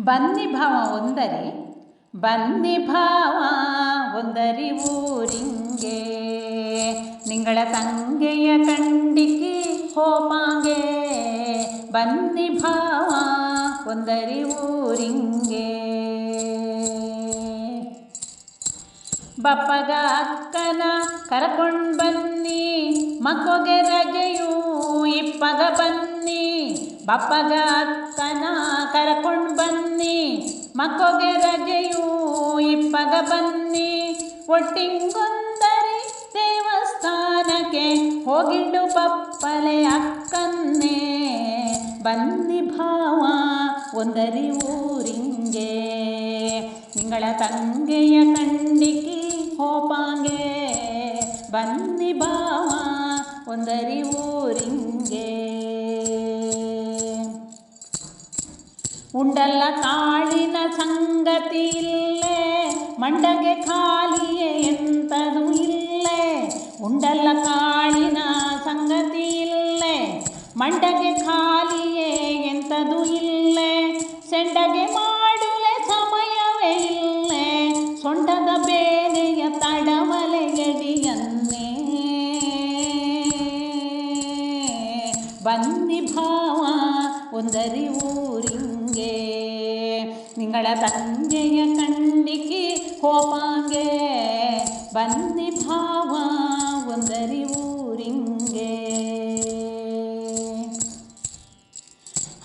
ಬನ್ನಿ ಭಾವ ಒಂದರಿ, ಬನ್ನಿ ಭಾವ ಒಂದರಿ ಊರಿಂಗೆ. ನಿಂಗಳ ತಂಗೆಯ ಕಂಡಿಕೆ ಹೋಪಾಂಗೆ ಬನ್ನಿ ಭಾವ ಒಂದರಿ ಊರಿಂಗೆ. ಬಪ್ಪಗ ಅಕ್ಕನ ಕರಕೊಂಡು ಬನ್ನಿ, ಮಕ್ಕೊಗೆ ರಜೆಯೂ ಇಪ್ಪಗ ಬನ್ನಿ. ಬಪ್ಪಗ ಅಕ್ಕನ ಕರಕೊಂಡು ಬನ್ನಿ. ಮಕ್ಕೋಗೆ ರಜೆಯು ಇಪ್ಪಗ ಬನ್ನಿ. ಒಟ್ಟಿಂಗೊಂದರಿ ದೇವಸ್ಥಾನಕ್ಕೆ ಹೋಗಿಂಡು ಪಪ್ಪಲೆ ಅಕ್ಕನ್ನೇ. ಬನ್ನಿ ಭಾವ, ಒಂದರಿ ಊರಿಂಗೆ. ನಿಂಗಳ ತಂಗೆಯ ಕಂಡಿಕಿ ಹೋಪಾಂಗೆ. ಬನ್ನಿ ಭಾವ, ಒಂದರಿ ಊರಿಂಗೆ. ಉಂಡಲ್ಲ ಕಾಳಿನ ಸಂಗತಿ ಇಲ್ಲೇ ಮಂಡಗೆ ಖಾಲಿಯೇ ಎಂತದು ಇಲ್ಲೇ ಉಂಡಲ್ಲ ಕಾಳಿನ ಸಂಗತಿ ಇಲ್ಲೇ ಮಂಡಗೆ ಖಾಲಿಯೇ ಎಂತದು ಇಲ್ಲೇ ಸೆಂಡಗೆ ಮಾಡುಲೆ ಸಮಯವೇ ಇಲ್ಲೇ ಸೊಂಟದ ಬೇನೆಯ ತಡವಲೆ ಎಡಿಯನ್ನೇ ಬನ್ನಿ ಭಾವ ಒಂದರಿ ಊರಿಂಗೆ ನಿಂಗಳ ತಂಗೆಯ ಕಂಡಿಕೆ ಹೋಪಾಂಗೆ ಬನ್ನಿ ಭಾವ ಒಂದರಿ ಊರಿಂಗೆ.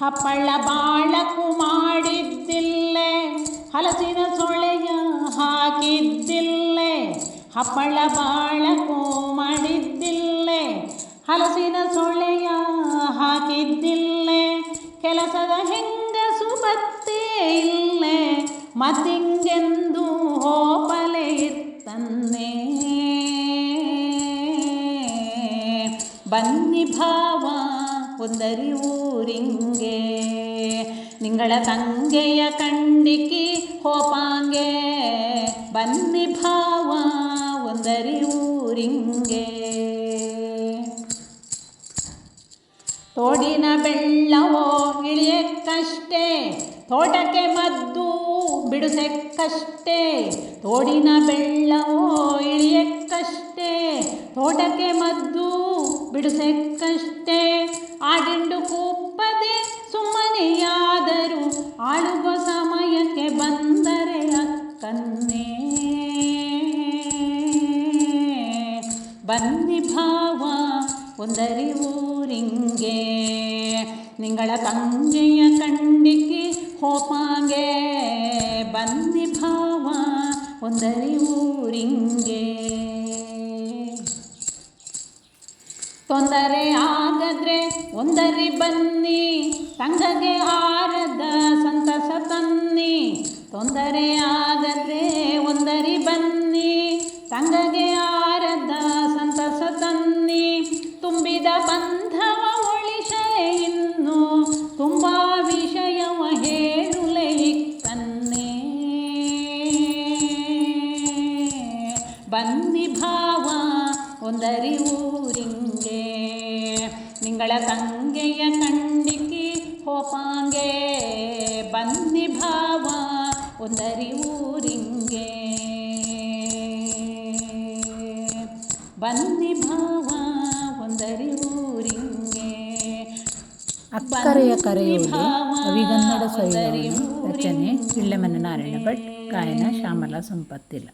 ಹಪ್ಪಳ ಬಾಳಕು ಮಾಡಿದ್ದಿಲ್ಲೆ, ಹಲಸಿನ ಸೊಳೆಯ ಹಾಕಿದ್ದಿಲ್ಲೆ. ಹಪ್ಪಳ ಬಾಳಕು ಮಾಡಿದ್ದಿಲ್ಲೆ, ಹಲಸಿನ ಸೊಳೆಯ ಹಾಕಿದ್ದಿಲ್ಲೆ. ಕೆಲಸದ ಹೆಂಗಸು ಬತ್ತೇ ಇಲ್ಲೇ. ಮತ್ತಿಂಗೆಂದು ಹೋಪಲೆ ಇತ್ತನ್ನೇ. ಬನ್ನಿ ಭಾವ, ಒಂದರಿ ಊರಿಂಗೆ. ನಿಂಗಳ ತಂಗೆಯ ಕಂಡಿಕಿ ಹೋಪಾಂಗೆ ಬನ್ನಿ ಭಾವ, ಒಂದರಿ ಊರಿಂಗೆ. ತೋಡಿನ ಬೆಳ್ಳವೋ, ಇಳಿಯಕ್ಕಷ್ಟೇ. ತೋಟಕ್ಕೆ ಮದ್ದು ಬಿಡುಸೆಕ್ಕಷ್ಟೇ. ತೋಡಿನ ಬೆಳ್ಳವೋ ಇಳಿಯಕ್ಕಷ್ಟೇ. ತೋಟಕ್ಕೆ ಮದ್ದು ಬಿಡುಸೆಕ್ಕಷ್ಟೇ. ಆಡಿಂಡು ಕೂಪ್ಪದೆ ಸುಮ್ಮನೆಯಾದರೂ ಆಳುವ ಸಮಯಕ್ಕೆ ಬಂದರೆ ಅಕ್ಕನ್ನೇ. ಬನ್ನಿ ಭಾವ, ಒಂದರಿ ಊರಿಂಗೆ. ನಿಂಗಳ ತಂಗೆಯ ಕಂಡಿಕ್ಕಿ ಹೋಪಾಂಗೆ ಬನ್ನಿ ಭಾವ ಒಂದರಿ ಊರಿಂಗೆ. ತೊಂದರೆ ಆಗದ್ರೆ ಒಂದರಿ ಬನ್ನಿ ತಂಗಗೆ ಆರದ ಸಂತಸ ತನ್ನಿ. ತೊಂದರೆ ಆಗದ್ರೆ ಒಂದರಿ ಬನ್ನಿ ತಂಗಗೆ ಬನ್ನಿ ಭಾವ ಒಂದರಿ ಊರಿಂಗೆ. ನಿಂಗಳ ತಂಗೆಯ ಕಂಡಿಕಿ ಹೋಪಾಂಗೆ. ಬನ್ನಿ ಭಾವ ಒಂದರಿ ಊರಿಂಗೆ. ಬನ್ನಿ ಭಾವ ಒಂದರಿ ಊರಿಂಗೆ. ಅಕ್ಕರೆಯ ಭಾವ ಅವಿಗನ್ನಡ ಸೊಯ್ಲವನ್ನು ರಚನೆ ಊರಿಂಗೆ. ಪಿಳ್ಳೆಮನೆ ನಾರಾಯಣ ಭಟ್ ಗಾಯನ ಶ್ಯಾಮಲಾ ಸಂಪತ್ತಿಲ್ಲ.